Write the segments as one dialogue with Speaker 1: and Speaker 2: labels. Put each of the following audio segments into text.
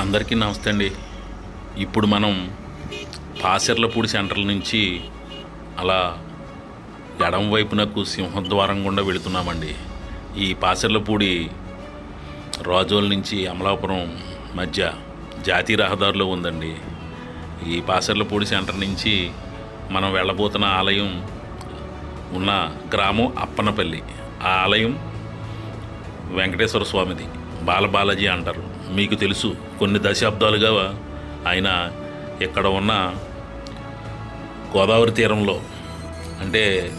Speaker 1: అందరికీ నమస్తే అండి. ఇప్పుడు మనం పాసెర్లపూడి సెంటర్ నుంచి అలా ఎడం వైపునకు సింహద్వారం గుండా వెళుతున్నామండి. ఈ పాసెర్లపూడి రాజోల నుంచి అమలాపురం మధ్య జాతీయ రహదారిలో ఉందండి. ఈ పాసెర్లపూడి సెంటర్ నుంచి మనం వెళ్ళబోతున్న ఆలయం ఉన్న గ్రామం అప్పనపల్లి. ఆ ఆలయం వెంకటేశ్వర స్వామిది. బాలబాలాజీ అంటారు. మీకు తెలుసు కొన్ని దశాబ్దాలుగా ఆయన ఇక్కడ ఉన్న గోదావరి తీరంలో. అంటే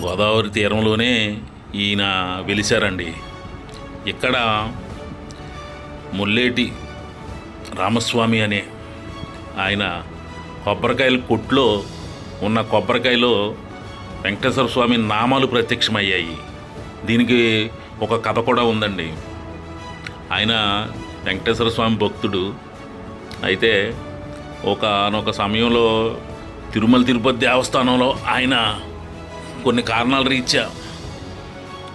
Speaker 1: గోదావరి తీరంలోనే ఈయన వెలిశారండి. ఇక్కడ ముల్లేటి రామస్వామి అనే ఆయన కొబ్బరికాయల కొట్లో ఉన్న కొబ్బరికాయలో వెంకటేశ్వర స్వామి నామాలు ప్రత్యక్షమయ్యాయి. దీనికి ఒక కథ కూడా ఉందండి. ఆయన వెంకటేశ్వర స్వామి భక్తుడు అయితే ఒకనొక సమయంలో తిరుమల తిరుపతి దేవస్థానంలో ఆయన కొన్ని కారణాల రీత్యా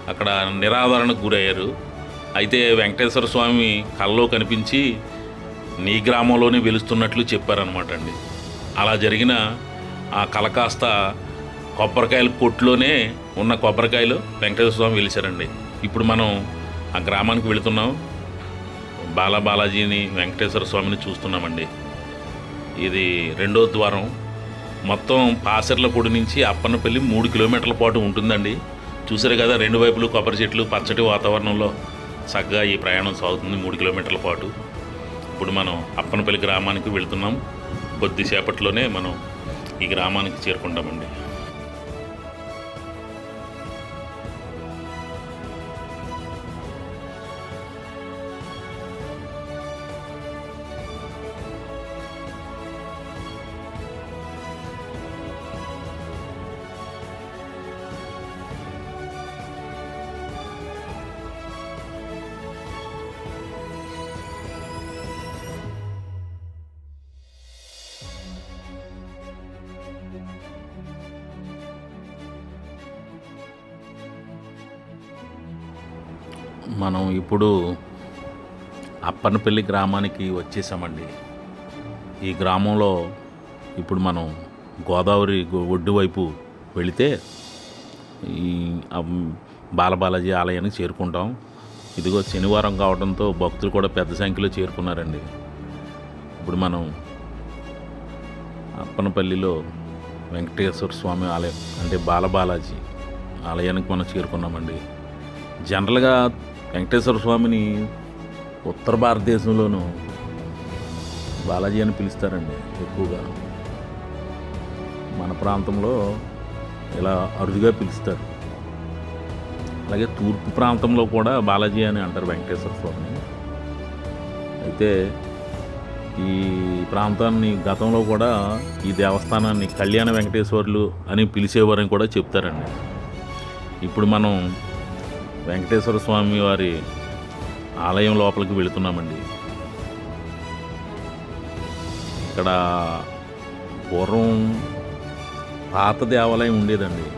Speaker 1: అక్కడ నిరాదరణకు గురయ్యారు. అయితే వెంకటేశ్వర స్వామి కళ్ళలో కనిపించి నీ గ్రామంలోనే వెలుస్తున్నట్లు చెప్పారనమాట అండి. అలా జరిగిన ఆ కళ కాస్త కొబ్బరికాయల కొట్టులోనే ఉన్న కొబ్బరికాయలు వెంకటేశ్వర స్వామి వెలిచారండి ఇప్పుడు మనం ఆ గ్రామానికి వెళుతున్నాం. బాలా బాలాజీని వెంకటేశ్వర స్వామిని చూస్తున్నామండి. ఇది రెండో ద్వారం. మొత్తం పాసర్లపూడి నుంచి అప్పన్నపల్లి మూడు కిలోమీటర్ల పాటు ఉంటుందండి. చూసారు కదా రెండు వైపులు కొబ్బరి చెట్లు పచ్చటి వాతావరణంలో చక్కగా ఈ ప్రయాణం సాగుతుంది మూడు కిలోమీటర్ల పాటు. ఇప్పుడు మనం అప్పనపల్లి గ్రామానికి వెళ్తున్నాం. కొద్దిసేపట్లోనే మనం ఈ గ్రామానికి చేరుకుంటామండి. మనం ఇప్పుడు అప్పనపల్లి గ్రామానికి వచ్చేసామండి. ఈ గ్రామంలో ఇప్పుడు మనం గోదావరి ఒడ్డు వైపు వెళితే ఈ బాలబాలాజీ ఆలయానికి చేరుకుంటాం. ఇదిగో శనివారం కావడంతో భక్తులు కూడా పెద్ద సంఖ్యలో చేరుకున్నారండి. ఇప్పుడు మనం అప్పనపల్లిలో వెంకటేశ్వర స్వామి ఆలయం అంటే బాలబాలాజీ ఆలయానికి మనం చేరుకున్నామండి. జనరల్గా వెంకటేశ్వర స్వామిని ఉత్తర భారతదేశంలోనూ బాలాజీ అని పిలుస్తారండి ఎక్కువగా. మన ప్రాంతంలో ఇలా అరుదుగా పిలుస్తారు. అలాగే తూర్పు ప్రాంతంలో కూడా బాలాజీ అని అంటారు వెంకటేశ్వర స్వామిని. అయితే ఈ ప్రాంతాన్ని గతంలో కూడా ఈ దేవస్థానాన్ని కళ్యాణ వెంకటేశ్వర్లు అని పిలిచేవారని కూడా చెప్తారండి. ఇప్పుడు మనం వెంకటేశ్వర స్వామి వారి ఆలయం లోపలికి వెళుతున్నామండి. ఇక్కడ పూర్వం పాత దేవాలయం ఉండేదండి.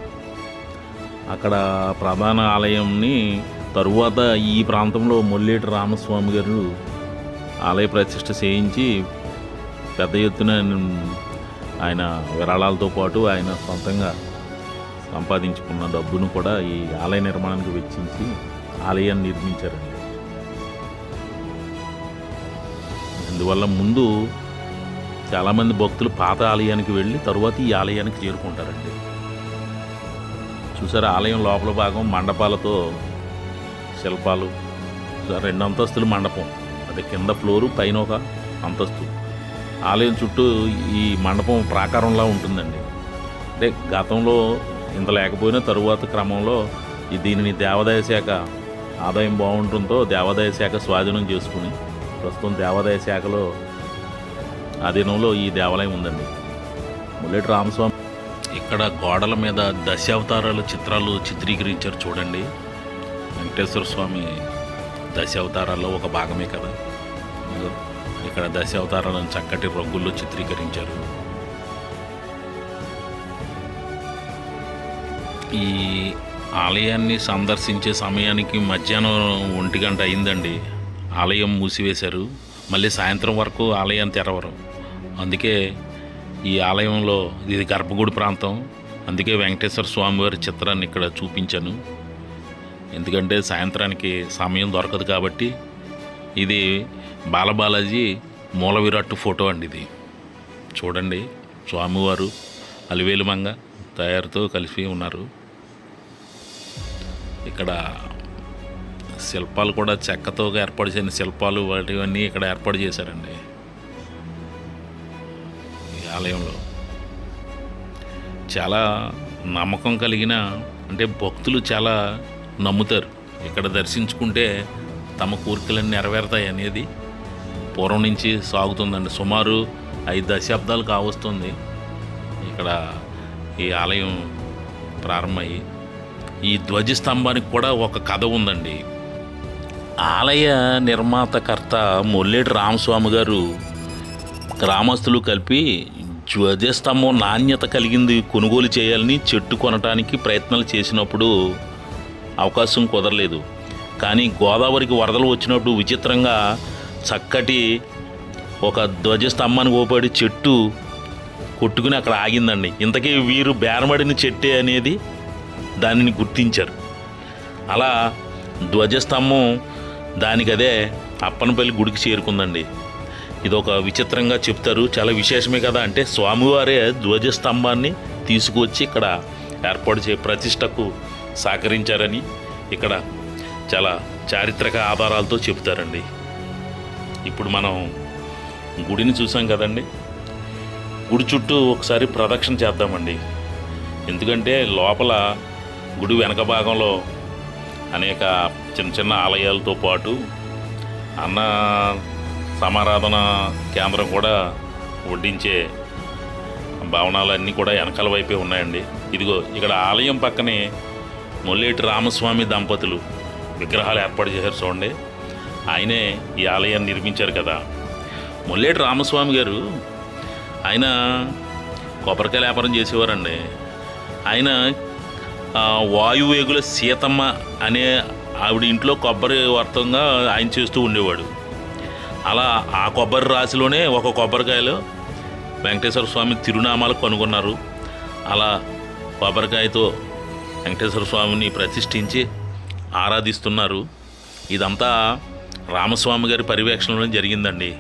Speaker 1: అక్కడ ప్రధాన ఆలయంని తరువాత ఈ ప్రాంతంలో మొల్లేటి రామస్వామి గారు ఆలయ ప్రతిష్ట చేయించి పెద్ద ఎత్తున ఆయన విరాళాలతో పాటు ఆయన సొంతంగా సంపాదించుకున్న డబ్బును కూడా ఈ ఆలయ నిర్మాణానికి వెచ్చించి ఆలయాన్ని నిర్మించారండి. అందువల్ల ముందు చాలామంది భక్తులు పాత ఆలయానికి వెళ్ళి తరువాత ఈ ఆలయానికి చేరుకుంటారండి. చూసారు ఆలయం లోపల భాగం మండపాలతో శిల్పాలు రెండు అంతస్తులు మండపం అది కింద ఫ్లోరు పైన ఒక అంతస్తు. ఆలయం చుట్టూ ఈ మండపం ప్రాకారంలా ఉంటుందండి. అంటే గతంలో ఇంత లేకపోయినా తరువాత క్రమంలో ఈ దీనిని దేవాదాయ శాఖ ఆదాయం బాగుంటుందో దేవాదాయ శాఖ స్వాధీనం చేసుకుని ప్రస్తుతం దేవాదాయ శాఖలో ఆధీనంలో ఈ దేవాలయం ఉందండి. ముల్లెటి రామస్వామి ఇక్కడ గోడల మీద దశావతారాల చిత్రాలు చిత్రీకరించారు చూడండి. వెంకటేశ్వర స్వామి దశావతారాల్లో ఒక భాగమే కదా. ఇక్కడ దశావతారాలను చక్కటి రంగుల్లో చిత్రీకరించారు. ఈ ఆలయాన్ని సందర్శించే సమయానికి మధ్యాహ్నం ఒంటి గంట అయిందండి. ఆలయం మూసివేశారు. మళ్ళీ సాయంత్రం వరకు ఆలయం తెరవరు. అందుకే ఈ ఆలయంలో ఇది గర్భగుడి ప్రాంతం. అందుకే వెంకటేశ్వర స్వామివారి చిత్రాన్ని ఇక్కడ చూపించాను. ఎందుకంటే సాయంత్రానికి సమయం దొరకదు కాబట్టి ఇది బాలబాలాజీ మూల విరాట్టు ఫోటో అండి ఇది. చూడండి. స్వామివారు అలివేలు మంగ తయారుతో కలిసి ఉన్నారు. ఇక్కడ శిల్పాలు కూడా చెక్కతో ఏర్పాటు చేసిన శిల్పాలు వాటివన్నీ ఇక్కడ ఏర్పాటు చేశారండి. ఈ ఆలయంలో. చాలా నమ్మకం కలిగిన అంటే భక్తులు చాలా నమ్ముతారు. ఇక్కడ దర్శించుకుంటే తమ కోరికలన్నీ నెరవేరుతాయి అనేది పూర్వం నుంచి సాగుతుందండి. సుమారు ఐదు దశాబ్దాలు కావస్తుంది. ఇక్కడ ఈ ఆలయం ప్రారంభమయ్యి ఈ ధ్వజస్తంభానికి కూడా ఒక కథ ఉందండి. ఆలయ నిర్మాతకర్త మొల్లేటి రామస్వామి గారు గ్రామస్తులు కలిపి ధ్వజస్తంభం నాణ్యత కలిగింది కొనుగోలు చేయాలని చెట్టు కొనటానికి ప్రయత్నాలు చేసినప్పుడు అవకాశం కుదరలేదు. కానీ గోదావరికి వరదలు వచ్చినప్పుడు విచిత్రంగా చక్కటి ఒక ధ్వజస్తంభానికి ఓపడి చెట్టు కొట్టుకుని అక్కడ ఆగిందండి. ఇంతకీ వీరు బేరమడిన చెట్టే అనేది దానిని గుర్తించారు. అలా ధ్వజస్తంభం దానికదే అప్పనపల్లి గుడికి చేరుకుందండి. ఇది ఒక విచిత్రంగా చెప్తారు. చాలా విశేషమే కదా అంటే స్వామివారే ధ్వజస్తంభాన్ని తీసుకువచ్చి ఇక్కడ ఏర్పాటు చే ప్రతిష్టకు సహకరించారని ఇక్కడ చాలా చారిత్రక ఆధారాలతో చెప్తారండి. ఇప్పుడు మనం గుడిని చూసాం కదండి. గుడి చుట్టూ ఒకసారి ప్రదక్షిణ చేద్దామండి. ఎందుకంటే లోపల గుడి వెనక భాగంలో అనేక చిన్న చిన్న ఆలయాలతో పాటు అన్న సమారాధన కేంద్రం కూడా వడ్డించే భవనాలన్నీ కూడా వెనకాల వైపే ఉన్నాయండి. ఇదిగో ఇక్కడ ఆలయం పక్కనే మొల్లేటి రామస్వామి దంపతులు విగ్రహాలు ఏర్పాటు చేశారు చూడండి. ఆయనే ఈ ఆలయాన్ని నిర్మించారు కదా. మొల్లేటి రామస్వామి గారు ఆయన కొబ్బరికాయ వ్యాపారం చేసేవారండి. ఆయన వాయువేగుల సీతమ్మ అనే ఆవిడ ఇంట్లో కొబ్బరి వర్తంగా ఆయన చేస్తూ ఉండేవాడు. అలా ఆ కొబ్బరి రాశిలోనే ఒక కొబ్బరికాయలో వెంకటేశ్వర స్వామి తిరునామాలు కనుగొన్నారు. అలా కొబ్బరికాయతో వెంకటేశ్వర స్వామిని ప్రతిష్ఠించి ఆరాధిస్తున్నారు. ఇదంతా రామస్వామి గారి పర్యవేక్షణలో జరిగిందండి.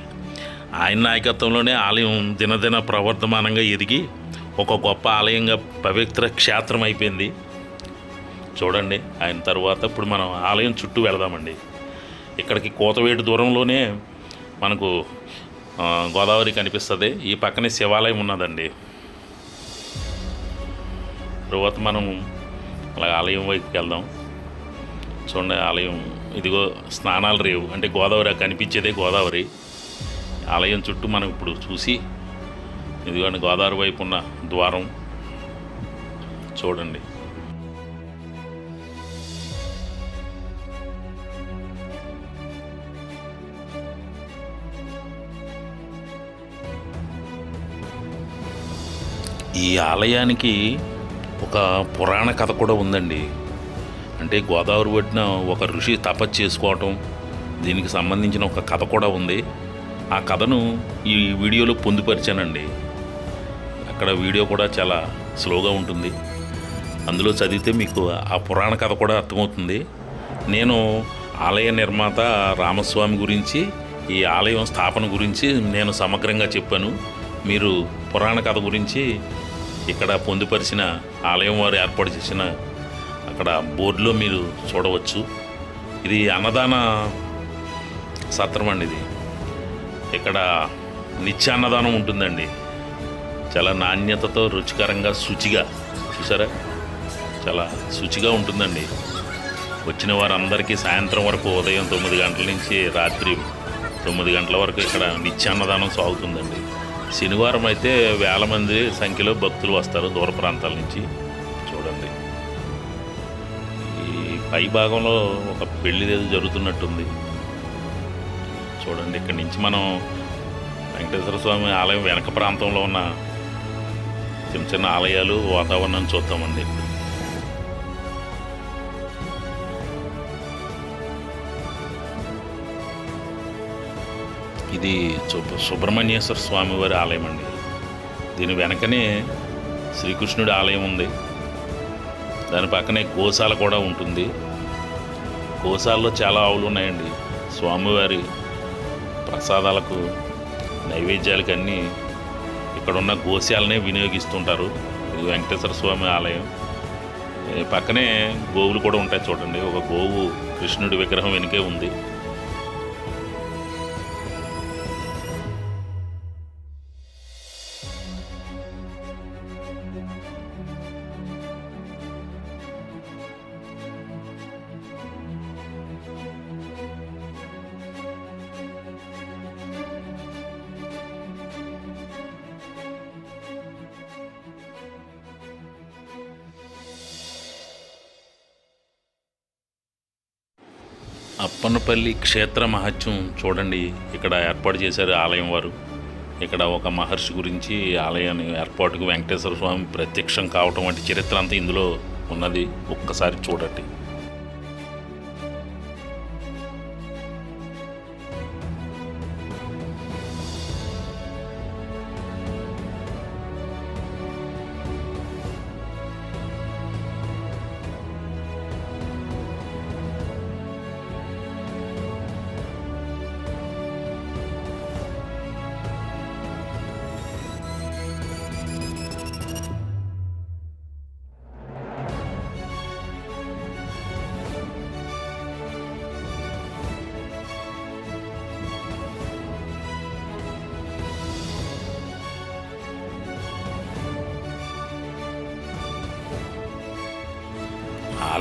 Speaker 1: ఆయన నాయకత్వంలోనే ఆలయం దినదిన ప్రవర్ధమానంగా ఎదిగి ఒక గొప్ప ఆలయంగా పవిత్ర క్షేత్రం అయిపోయింది. చూడండి ఆయన తర్వాత ఇప్పుడు మనం ఆలయం చుట్టూ వెళదామండి. ఇక్కడికి కోతవేటు దూరంలోనే మనకు గోదావరి కనిపిస్తుంది. ఈ పక్కనే శివాలయం ఉన్నదండి. తర్వాత మనం అలా ఆలయం వైపుకి వెళ్దాం. చూడండి ఆలయం ఇదిగో స్నానాలు రేవు. అంటే గోదావరి కనిపించేదే గోదావరి. ఆలయం చుట్టూ మనం ఇప్పుడు చూసి ఇదిగోండి గోదావరి వైపు ఉన్న ద్వారం చూడండి. ఈ ఆలయానికి ఒక పురాణ కథ కూడా ఉందండి. అంటే గోదావరి ఒడ్డున ఒక ఋషి తపస్సు చేసుకోవటం దీనికి సంబంధించిన ఒక కథ కూడా ఉంది. ఆ కథను ఈ వీడియోలో పొందుపరిచానండి. అక్కడ వీడియో కూడా చాలా స్లోగా ఉంటుంది. అందులో చదివితే మీకు ఆ పురాణ కథ కూడా అర్థమవుతుంది. నేను ఆలయ నిర్మాత రామస్వామి గురించి ఈ ఆలయం స్థాపన గురించి నేను సమగ్రంగా చెప్పాను. మీరు పురాణ కథ గురించి ఇక్కడ పొందుపరిచిన ఆలయం వారు ఏర్పాటు చేసిన అక్కడ బోర్డులో మీరు చూడవచ్చు. ఇది అన్నదాన సత్రం అండి ఇది. ఇక్కడ నిత్య అన్నదానం ఉంటుందండి. చాలా నాణ్యతతో రుచికరంగా శుచిగా చూసారా? చాలా శుచిగా ఉంటుందండి. వచ్చిన వారందరికీ సాయంత్రం వరకు ఉదయం తొమ్మిది గంటల నుంచి రాత్రి తొమ్మిది గంటల వరకు ఇక్కడ నిత్యాన్నదానం సాగుతుందండి. శనివారం అయితే వేల మంది సంఖ్యలో భక్తులు వస్తారు దూర ప్రాంతాల నుంచి. చూడండి. ఈ పై భాగంలో ఒక పెళ్ళి ఏదో జరుగుతున్నట్టుంది. చూడండి ఇక్కడి నుంచి మనం వెంకటేశ్వర స్వామి ఆలయం వెనక ప్రాంతంలో ఉన్న చిన్న చిన్న ఆలయాలు వాతావరణాన్ని చూద్దామండి. ఇది సుబ్రహ్మణ్యేశ్వర స్వామివారి ఆలయం అండి. దీని వెనకనే శ్రీకృష్ణుడి ఆలయం ఉంది. దాని పక్కనే గోశాల కూడా ఉంటుంది. గోశాలలో చాలా ఆవులు ఉన్నాయండి. స్వామివారి ప్రసాదాలకు నైవేద్యాలకు అన్నీ ఇక్కడున్న గోశాలనే వినియోగిస్తుంటారు. ఇది వెంకటేశ్వర స్వామి ఆలయం. పక్కనే గోవులు కూడా ఉంటాయి చూడండి. ఒక గోవు కృష్ణుడి విగ్రహం వెనుకే ఉంది. అప్పనపల్లి క్షేత్ర మహత్యం చూడండి. ఇక్కడ ఏర్పాటు చేశారు ఆలయం వారు. ఇక్కడ ఒక మహర్షి గురించి ఆలయాన్ని ఏర్పాటుకు వెంకటేశ్వర స్వామి ప్రత్యక్షం కావటం వంటి చరిత్ర అంతా ఇందులో ఉన్నది. ఒక్కసారి చూడండి.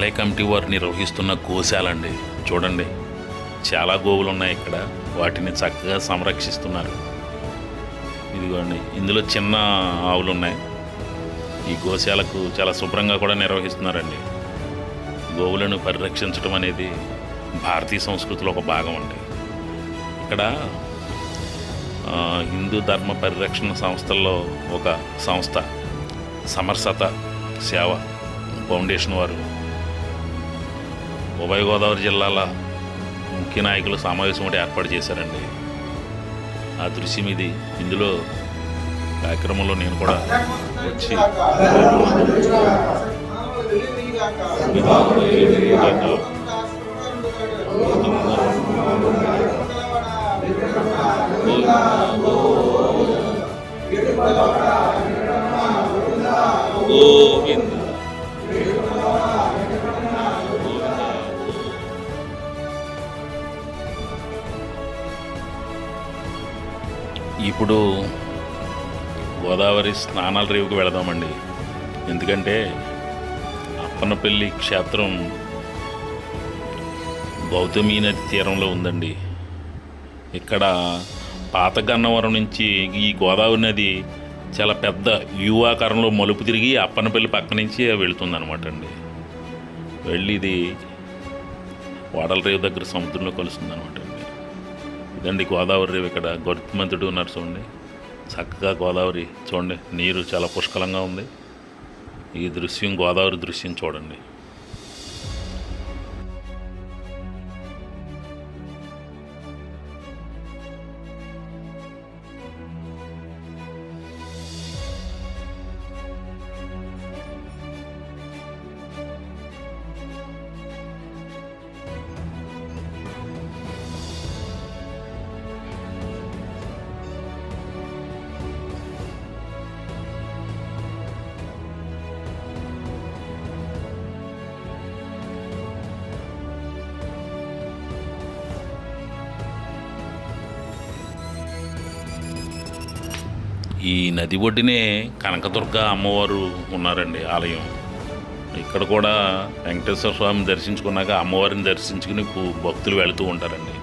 Speaker 1: ఆలయ కమిటీ వారు నిర్వహిస్తున్న గోశాలండి. చూడండి చాలా గోవులు ఉన్నాయి ఇక్కడ. వాటిని చక్కగా సంరక్షిస్తున్నారు. ఇదిగోండి ఇందులో చిన్న ఆవులు ఉన్నాయి ఈ గోశాలకు చాలా శుభ్రంగా కూడా నిర్వహిస్తున్నారండి. గోవులను పరిరక్షించడం అనేది భారతీయ సంస్కృతిలో ఒక భాగం అండి. ఇక్కడ హిందూ ధర్మ పరిరక్షణ సంస్థల్లో ఒక సంస్థ సమర్సత సేవ ఫౌండేషన్ వారు ఉభయ గోదావరి జిల్లాల ముఖ్య నాయకులు సమావేశం ఒకటి ఏర్పాటు చేశారండి. ఆ దృశ్యం ఇది. ఇందులో కార్యక్రమంలో నేను కూడా వచ్చి గోవింద. ఇప్పుడు గోదావరి స్నానాల రేవుకు వెళదామండి. ఎందుకంటే అప్పనపల్లి క్షేత్రం గౌతమి నది తీరంలో ఉందండి. ఇక్కడ పాత గన్నవరం నుంచి ఈ గోదావరి నది చాలా పెద్ద యు మలుపు తిరిగి అప్పనపల్లి పక్క నుంచి వెళుతుంది అనమాట అండి వెళ్ళి ఇది వాడల రేవు దగ్గర సముద్రంలో కలుస్తుంది అనమాట అండి ఇదండి గోదావరి రేవు ఇక్కడ గరుత్మంతుడు ఉన్నారు చూడండి. చక్కగా గోదావరి చూడండి. నీరు చాలా పుష్కలంగా ఉంది. ఈ దృశ్యం గోదావరి దృశ్యం చూడండి. ఈ నది ఒడ్డునే కనకదుర్గ అమ్మవారు ఉన్నారండి ఆలయం. ఇక్కడ కూడా వెంకటేశ్వర స్వామి దర్శించుకున్నాక అమ్మవారిని దర్శించుకుని భక్తులు వెళుతూ ఉంటారండి.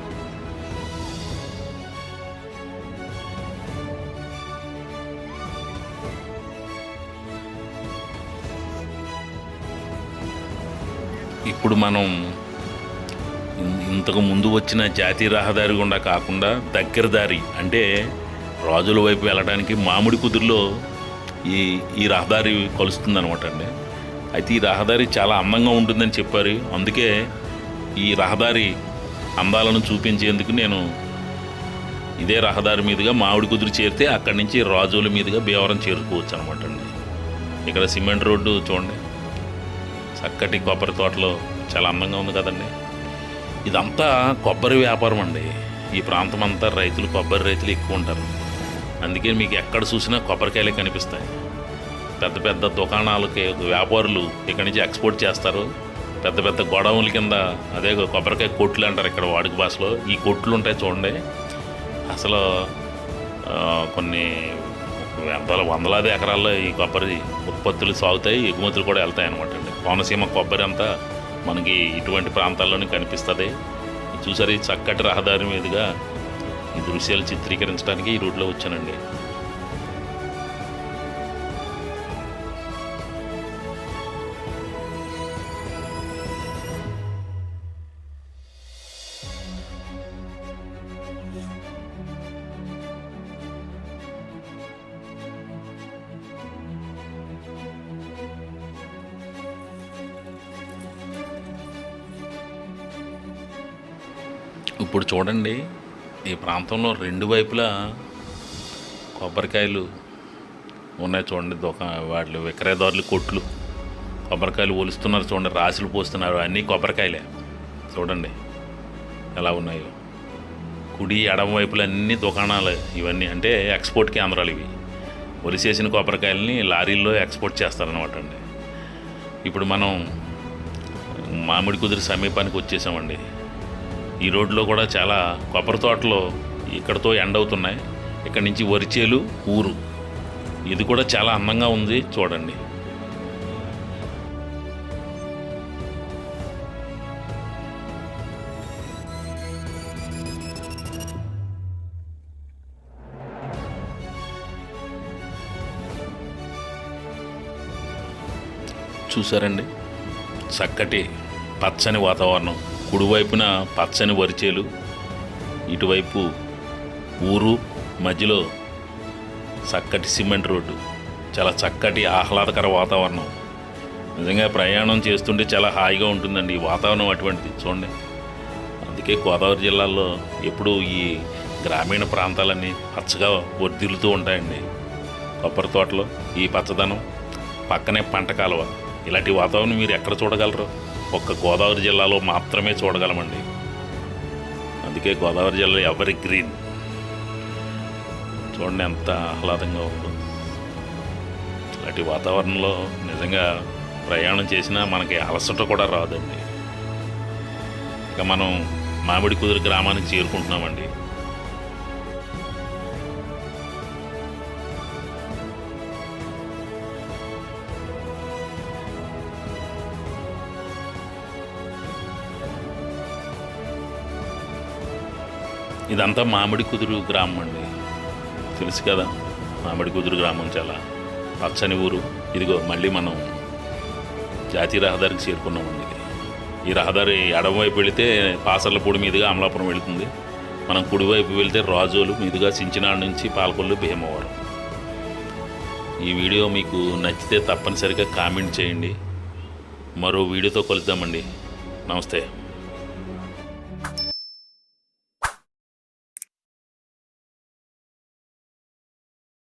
Speaker 1: ఇప్పుడు మనం ఇంతకు ముందు వచ్చిన జాతీయ రహదారి గుండా కాకుండా దగ్గర దారి అంటే రాజుల వైపు వెళ్ళడానికి మామిడి కుదురులో ఈ ఈ రహదారి కలుస్తుందనమాట అండి. అయితే ఈ రహదారి చాలా అందంగా ఉంటుందని చెప్పారు. అందుకే ఈ రహదారి అందాలను చూపించేందుకు నేను ఇదే రహదారి మీదుగా మామిడి కుదురు చేరితే అక్కడి నుంచి రాజోల మీదుగా బీవరం చేరుకోవచ్చు అనమాట అండి. ఇక్కడ సిమెంట్ రోడ్డు చూడండి. చక్కటి కొబ్బరి తోటలో చాలా అందంగా ఉంది కదండి. ఇదంతా కొబ్బరి వ్యాపారం అండి. ఈ ప్రాంతం అంతా రైతులు కొబ్బరి రైతులు ఎక్కువ ఉంటారు. అందుకే మీకు ఎక్కడ చూసినా కొబ్బరికాయలే కనిపిస్తాయి. పెద్ద పెద్ద దుకాణాలకి వ్యాపారులు ఇక్కడి నుంచి ఎక్స్పోర్ట్ చేస్తారు. పెద్ద పెద్ద గొడవల కింద అదే కొబ్బరికాయ కొట్లు అంటారు ఇక్కడ వాడుక భాషలో. ఈ కొట్లు ఉంటాయి చూడండి. అసలు కొన్ని వందల వందలాది ఎకరాల్లో ఈ కొబ్బరి ఉత్పత్తులు సాగుతాయి. ఎగుమతులు కూడా వెళ్తాయి అనమాట అండి. కోనసీమ కొబ్బరి అంతా మనకి ఇటువంటి ప్రాంతాల్లోనే కనిపిస్తుంది. చూసారు ఈ చక్కటి రహదారి మీదుగా ఈ దృశ్యాలు చిత్రీకరించడానికి ఈ రూట్లో వచ్చానండి. ఇప్పుడు చూడండి ఈ ప్రాంతంలో రెండు వైపులా కొబ్బరికాయలు ఉన్నాయి చూడండి దుకా వాళ్ళు విక్రయదారులు కొట్లు. కొబ్బరికాయలు ఒలుస్తున్నారు చూడండి రాశులు పోస్తున్నారు అన్నీ కొబ్బరికాయలే. చూడండి ఎలా ఉన్నాయో. కుడి ఎడమ వైపులు అన్ని దుకాణాలు ఇవన్నీ అంటే ఎక్స్పోర్ట్ కేంద్రాలు ఇవి. ఒలిసేసిన కొబ్బరికాయలని లారీల్లో ఎక్స్పోర్ట్ చేస్తారనమాట అండి. ఇప్పుడు మనం మామిడి కుదిరి సమీపానికి వచ్చేసామండి. ఈ రోడ్లో కూడా చాలా కొబ్బరి తోటలు ఇక్కడతో ఎండ్ అవుతున్నాయి. ఇక్కడ నుంచి వరిచేలు ఊరు. ఇది కూడా చాలా అందంగా ఉంది చూడండి. చూసారండి? చక్కటి పచ్చని వాతావరణం. కుడివైపున పచ్చని వరిచేలు ఇటువైపు ఊరు మధ్యలో చక్కటి సిమెంట్ రోడ్డు. చాలా చక్కటి ఆహ్లాదకర వాతావరణం. నిజంగా ప్రయాణం చేస్తుంటే చాలా హాయిగా ఉంటుందండి ఈ వాతావరణం అటువంటిది చూడండి. అందుకే గోదావరి జిల్లాలో ఎప్పుడూ ఈ గ్రామీణ ప్రాంతాలన్నీ పచ్చగా వర్దిల్లుతూ ఉంటాయండి. కొబ్బరి తోటలో ఈ పచ్చదనం పక్కనే పంట కాలువ. ఇలాంటి వాతావరణం మీరు ఎక్కడ చూడగలరు? ఒక్క గోదావరి జిల్లాలో మాత్రమే చూడగలమండి. అందుకే గోదావరి జిల్లా ఎవరి గ్రీన్? చూడండి ఎంత ఆహ్లాదంగా ఉందో. అటు వాతావరణంలో నిజంగా ప్రయాణం చేసినా మనకి అలసట కూడా రాదండి. ఇక మనం మామిడి కుదురు గ్రామానికి చేరుకుంటున్నామండి. ఇదంతా మామిడి కుదురు గ్రామం అండి. తెలుసు కదా? మామిడి కుదురు గ్రామం చాలా పచ్చని ఊరు. ఇదిగో మళ్ళీ మనం జాతీయ రహదారికి చేరుకున్నామండి. ఇది. ఈ రహదారి ఎడమవైపు వెళితే పాసర్లపూడి మీదుగా అమలాపురం వెళుతుంది. మనం కుడివైపు వెళితే రాజోలు మీదుగా సించినాడు నుంచి పాలకొల్లు భీమవరం. ఈ వీడియో మీకు నచ్చితే తప్పనిసరిగా కామెంట్ చేయండి. మరో వీడియోతో కలుద్దామండి. నమస్తే.